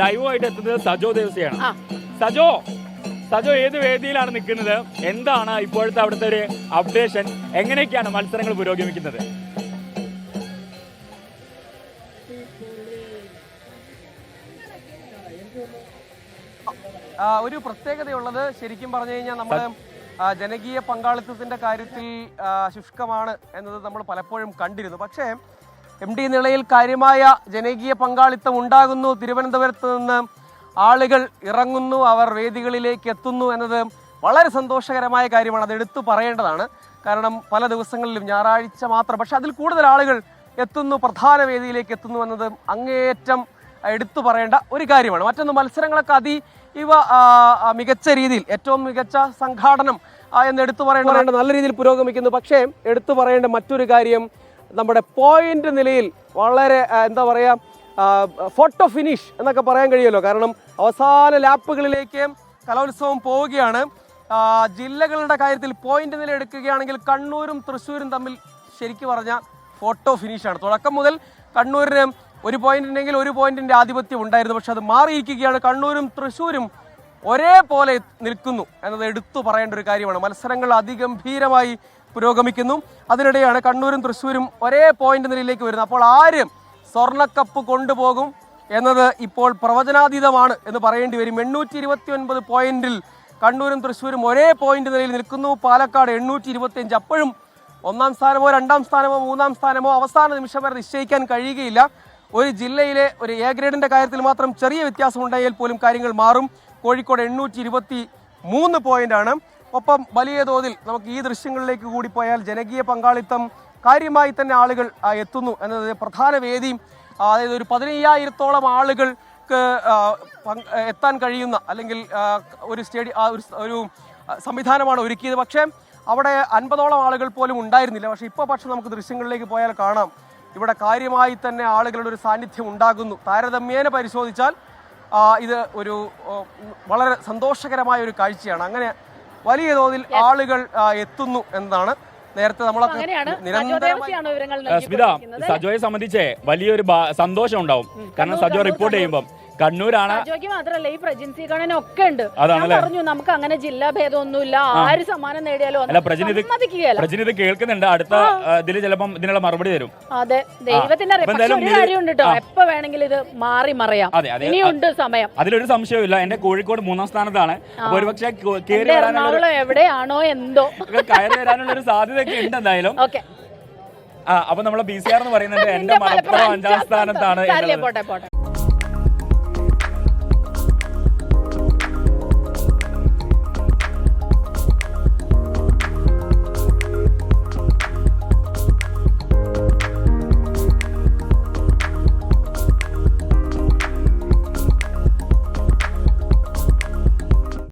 ലൈവുമായിട്ട് എത്തുന്നത് സജോ ദേവസിയാണ്. സജോ സജോ ഏത് വേദിയിലാണ് നിൽക്കുന്നത്? എന്താണ് ഇപ്പോഴത്തെ അവിടുത്തെ ഒരു അപ്ഡേഷൻ എങ്ങനെയൊക്കെയാണ് മത്സരങ്ങൾ പുരോഗമിക്കുന്നത്? ഒരു പ്രത്യേകതയുള്ളത് ശരിക്കും പറഞ്ഞു കഴിഞ്ഞാൽ നമ്മുടെ ജനകീയ പങ്കാളിത്തത്തിന്റെ കാര്യത്തിൽ ശുഷ്കമാണ് എന്നത് നമ്മൾ പലപ്പോഴും കണ്ടിരുന്നു. പക്ഷേ എം ഡി നിളയിൽ കാര്യമായ ജനകീയ പങ്കാളിത്തം ഉണ്ടാകുന്നു. തിരുവനന്തപുരത്ത് നിന്ന് ആളുകൾ ഇറങ്ങുന്നു. അവർ വേദികളിലേക്ക് എത്തുന്നു എന്നത് വളരെ സന്തോഷകരമായ കാര്യമാണ്. അത് എടുത്തു പറയേണ്ടതാണ്. കാരണം പല ദിവസങ്ങളിലും ഞായറാഴ്ച മാത്രം. പക്ഷെ അതിൽ കൂടുതൽ ആളുകൾ എത്തുന്നു പ്രധാന വേദിയിലേക്ക് എത്തുന്നു എന്നത് അങ്ങേയറ്റം എടുത്തു പറയേണ്ട ഒരു കാര്യമാണ്. മറ്റൊന്ന് മത്സരങ്ങളൊക്കെ അതി ഇവ മികച്ച രീതിയിൽ ഏറ്റവും മികച്ച സംഘാടനം എന്ന് എടുത്തു പറയേണ്ട നല്ല രീതിയിൽ പുരോഗമിക്കുന്നു. പക്ഷേ എടുത്തു പറയേണ്ട മറ്റൊരു കാര്യം നമ്മുടെ പോയിന്റ് നിലയിൽ വളരെ എന്താ പറയുക ഫോട്ടോ ഫിനിഷ് എന്നൊക്കെ പറയാൻ കഴിയുമല്ലോ. കാരണം അവസാന ലാപ്പുകളിലേക്ക് കലോത്സവം പോവുകയാണ്. ജില്ലകളുടെ കാര്യത്തിൽ പോയിന്റ് നില എടുക്കുകയാണെങ്കിൽ കണ്ണൂരും തൃശ്ശൂരും തമ്മിൽ ശരിക്കും പറഞ്ഞ ഫോട്ടോ ഫിനിഷാണ് തുടക്കം മുതൽ കണ്ണൂരിന് ഒരു പോയിന്റ് ഉണ്ടെങ്കിൽ ഒരു പോയിന്റിന്റെ ആധിപത്യം ഉണ്ടായിരുന്നു. പക്ഷെ അത് മാറിയിരിക്കുകയാണ്. കണ്ണൂരും തൃശ്ശൂരും ഒരേപോലെ നിൽക്കുന്നു എന്നത് എടുത്തു പറയേണ്ട ഒരു കാര്യമാണ്. മത്സരങ്ങൾ അതിഗംഭീരമായി പുരോഗമിക്കുന്നു. അതിനിടെയാണ് കണ്ണൂരും തൃശ്ശൂരും ഒരേ പോയിന്റ് നിലയിലേക്ക് വരുന്നത്. അപ്പോൾ ആരും സ്വർണക്കപ്പ് കൊണ്ടുപോകും എന്നത് ഇപ്പോൾ പ്രവചനാതീതമാണ് എന്ന് പറയേണ്ടി വരും. എണ്ണൂറ്റി ഇരുപത്തി ഒൻപത് പോയിന്റിൽ കണ്ണൂരും തൃശ്ശൂരും ഒരേ പോയിന്റ് നിലയിൽ നിൽക്കുന്നു. പാലക്കാട് എണ്ണൂറ്റി ഇരുപത്തിയഞ്ച് അപ്പോഴും ഒന്നാം സ്ഥാനമോ രണ്ടാം സ്ഥാനമോ മൂന്നാം സ്ഥാനമോ അവസാന നിമിഷം വരെ നിശ്ചയിക്കാൻ കഴിയുകയില്ല. ഒരു ജില്ലയിലെ ഒരു എ ഗ്രേഡിന്റെ കാര്യത്തിൽ മാത്രം ചെറിയ വ്യത്യാസം ഉണ്ടായാൽ പോലും കാര്യങ്ങൾ മാറും. കോഴിക്കോട് എണ്ണൂറ്റി ഇരുപത്തി മൂന്ന് പോയിന്റ് ആണ് ഒപ്പം വലിയ തോതിൽ നമുക്ക് ഈ ദൃശ്യങ്ങളിലേക്ക് കൂടി പോയാൽ ജനകീയ പങ്കാളിത്തം കാര്യമായി തന്നെ ആളുകൾ എത്തുന്നു എന്നത് പ്രധാന വേദി അതായത് ഒരു പതിനയ്യായിരത്തോളം ആളുകൾക്ക് എത്താൻ കഴിയുന്ന അല്ലെങ്കിൽ ഒരു സ്റ്റേഡിയം ഒരു സംവിധാനമാണ് ഒരുക്കിയത്. പക്ഷേ അവിടെ അൻപതോളം ആളുകൾ പോലും ഉണ്ടായിരുന്നില്ല. പക്ഷേ ഇപ്പോൾ പക്ഷെ നമുക്ക് ദൃശ്യങ്ങളിലേക്ക് പോയാൽ കാണാം. ഇവിടെ കാര്യമായി തന്നെ ആളുകളുടെ ഒരു സാന്നിധ്യം ഉണ്ടാകുന്നു. താരതമ്യേന പരിശോധിച്ചാൽ ഇത് ഒരു വളരെ സന്തോഷകരമായ ഒരു കാഴ്ചയാണ്. അങ്ങനെ വലിയ തോതിൽ ആളുകൾ എത്തുന്നു എന്നതാണ് നേരത്തെ നമ്മളൊക്കെ സജോദേവസിയാണോ സ്മിത സജോയെ സംബന്ധിച്ച് വലിയൊരു സന്തോഷം ഉണ്ടാവും കാരണം സജോ റിപ്പോർട്ട് ചെയ്യുമ്പോൾ കണ്ണൂരാണ്. മാത്രല്ല മാത്രമല്ല ഈ പ്രജിൻസി ഗണനും ഒക്കെ ഉണ്ട് അതാണല്ലേ? പറഞ്ഞു നമുക്ക് അങ്ങനെ ജില്ലാ ഭേദമൊന്നുമില്ല. ആര് സമ്മാനം നേടിയാലും അല്ല പ്രജിന് ഇത് സമ്മതിക്കുകയല്ല. ഇത് കേൾക്കുന്നുണ്ട്. അടുത്ത ഇതിൽ ചിലപ്പം ഇതിനുള്ള മറുപടി തരും. അതെ ദൈവത്തിന്റെ ഒരു കാര്യമുണ്ട് കേട്ടോ എപ്പോ വേണമെങ്കിലും ഇത് മാറി മറിയാം. അതെ അതെ. ഇനിയുണ്ട് സമയം. അതിലൊരു സംശയമില്ല എന്റെ കോഴിക്കോട് മൂന്നാം സ്ഥാനത്താണ്. ഒരുപക്ഷെ എറണാകുളം എവിടെയാണോ എന്തോ. കയറി വരാനുള്ള ഒരു സാധ്യതയൊക്കെ ഉണ്ട് എന്തായാലും. ഓക്കെ. ആ അപ്പൊ നമ്മളെ ബി സി ആർ എന്ന് പറയുന്നത് എന്റെ മലപ്പുറം അഞ്ചാം സ്ഥാനത്താണ്